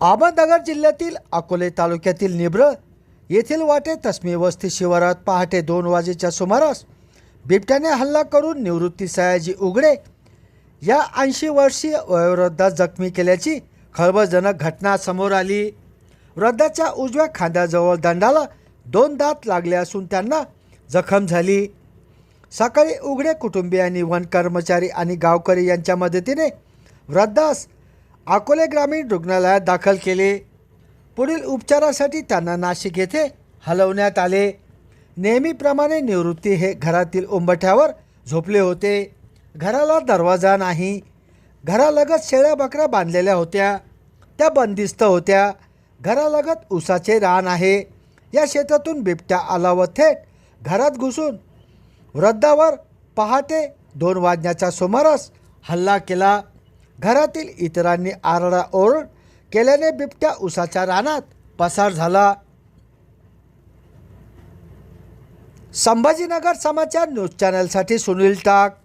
अहमदनगर जिल्ह्यातील अकोले तालुक्यातील निब्र येथील वाटे तस्मी वस्ती शिवारात पहाटे दोन वाजेच्या सुमारास बिबट्याने हल्ला करून निवृत्ती सयाजी उघडे या ऐंशी वर्षीय वयोवृद्धास जखमी केल्याची खळबळजनक घटना समोर आली. वृद्धाच्या उजव्या खांद्याजवळ दंडाला दोन दात लागले असून त्यांना जखम झाली. सकाळी उघडे कुटुंबियांनी वन कर्मचारी आणि गावकरी यांच्या मदतीने वृद्धास अकोले ग्रामीण रुग्णालयात दाखल केले. पुढील उपचारासाठी त्यांना नाशिक येथे हलवण्यात आले. नेहमीप्रमाणे निवृत्ती हे घरातील उंबठ्यावर झोपले होते. घराला दरवाजा नाही. घरालगत शेळ्या बकऱ्या बांधलेल्या होत्या. त्या बंदिस्त होत्या. घरालगत उसाचे रान आहे. या शेतातून बिबट्या आला व थेट घरात घुसून वृद्धावर पहाटे दोन वाजण्याच्या सुमारास हल्ला केला. घरातील इतरांनी आरडाओरड केल्याने बिबट्या उसाच्या रानात पसार झाला. संभाजीनगर समाचार न्यूज चॅनलसाठी सुनील टाक.